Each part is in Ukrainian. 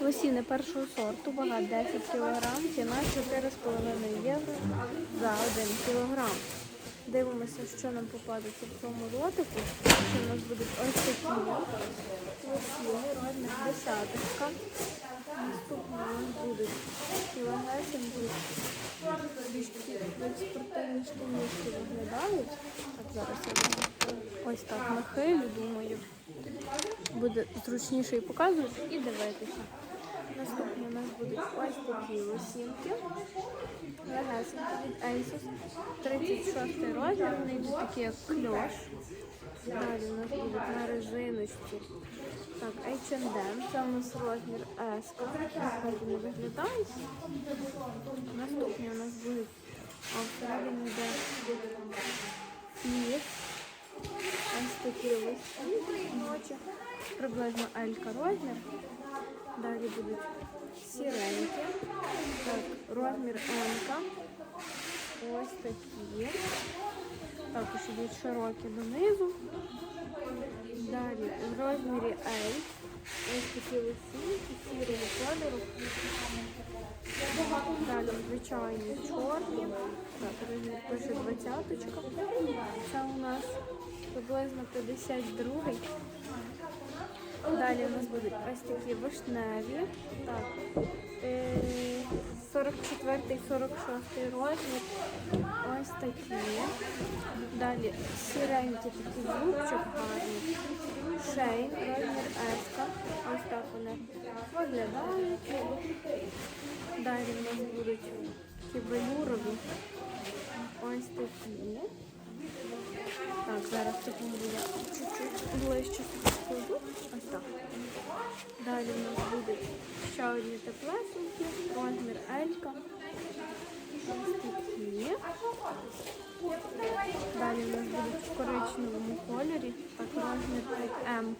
Лосіни першого сорту, вага 10 кг, ціна 4,5 євро за 1 кг. Дивимося, що нам попадеться в цьому лотику. Що у нас будуть ось такі лосіни, розмір десяточка. Наступні будуть кілогесенькі, спортивні штанішки виглядають. Так, зараз я ось так нахилю, думаю буде зручніше і показувати, і дивитися. Наступні у нас будуть ось такі лосінки. Легесенькі від Asus. 36 розмір, вони йдуть такі як кльош. Далі у нас будуть на резиночці. Так, H&M, це у нас розмір S. Так вони виглядають. Наступні у нас будуть, всередині йде фіт. Ось такі листі ночі. Приблизно Елька розмір. Далі будуть сіренькі. Так, розмір М. Ось такі. Також йдуть широкі донизу. Далі в розмірі L. Ось такі лисінки, сірого кольору. Далі звичайні чорні. Так, пише двадцяточка. Це у нас приблизно 52-й. Далі у нас будуть ось такі вишневі. Так. е, 44 46 розмір. Ось такі. Далі сіренькі такі зубчик гарні. Шейн, розмір S. Ось так вони виглядають. Далі в нас будуть кібелюрові. Ось такі. Так, зараз тут я чуть-чуть ближче складу. Ось так. Далі в нас будуть ще одні теплесенькі, розмір Елька. Такі. Далі у нас будуть в коричневому кольорі, так розмір М.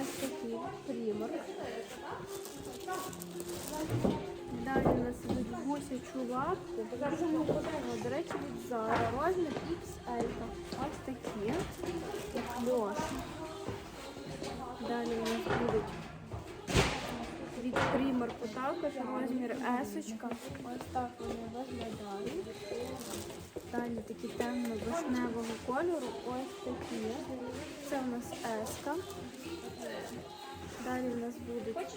Ось такий примор. Далі у нас ідуть гусячу лапку. О, До речі, від Zara. Розмір XL. Ось такі. Льош. Далі у нас будуть від примарку також розмір S. Ось так вони виглядають. Далі такі темно-вишневого кольору. Ось такі. Це у нас S. Далі у нас будуть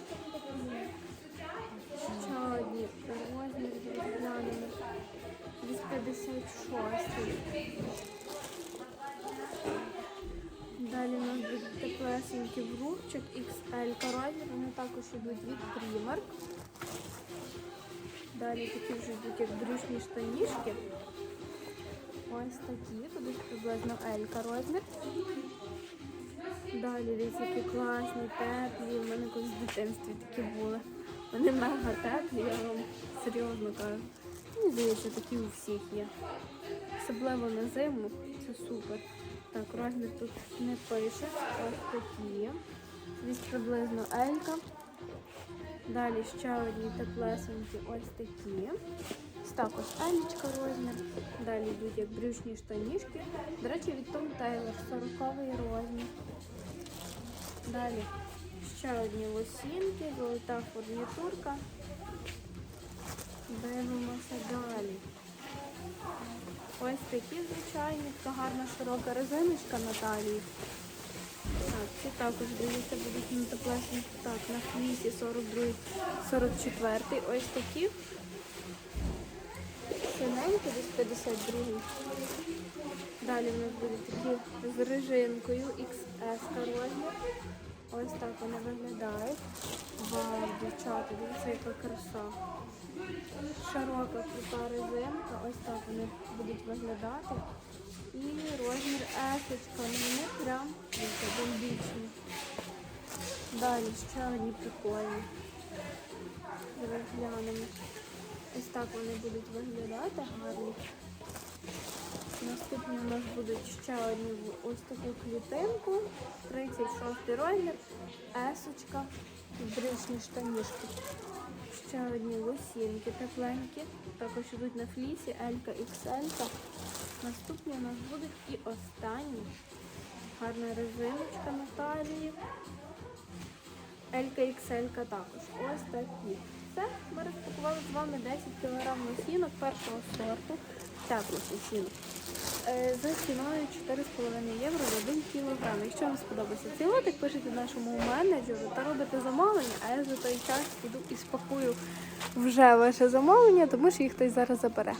ще одні розмір глянемо. 56. Далі у нас будуть теплесенький врубчик XL розмір. Вони також йдуть від Primark. Далі такі вже йдуть як брючні штанішки. Ось такі, тут приблизно L розмір. Далі дивіться, які класні, теплі. У мене колись в дитинстві такі були. Вони мега теплі, я вам серйозно кажу. Мені здається, такі у всіх є. Особливо на зиму. Це супер. Так, розмір тут не пише. Ось такі. Десь приблизно Елька. Далі ще одні теплесенькі ось такі. Також Елічка розмір. Далі йдуть як брючні штанішки. До речі, від Tom Taylor 40 розмір. Далі ще одні лосінки, золота фурнітурка. Дивимося далі. Ось такі звичайні, така гарна широка резиночка на талії. Так, ці також дивіться, будуть на теплесенькі. Так, на флісі 42, 44. Ось такі. Синенькі, десь 52. Далі в нас будуть такі з режинкою XS розмір. Ось так вони виглядають. Вау, дівчата, дивіться, яка краса. Широка крута резинка, ось так вони будуть виглядати. І розмір S, вони прям бомбічні. Далі ще одні прикольні. Давай глянемо. Ось так вони будуть виглядати гарні. Наступні у нас будуть ще одні ось таку клітинку. 36 розмір, есочка, брючні штанішки. Ще одні лосінки тепленькі. Також йдуть на флісі Елька XL. Наступні у нас будуть і останні. Гарна резиночка на талії. Елька XL також. Ось такі. Все, ми розпакували з вами 10 кг лосінок першого сорту, теплих лосінок. Е, За ціною 4,5 євро за 1 кг. Якщо вам сподобався цей лотик, пишіть нашому менеджеру та робите замовлення, а я за той час піду і спакую вже ваше замовлення, тому що їх хтось зараз забере.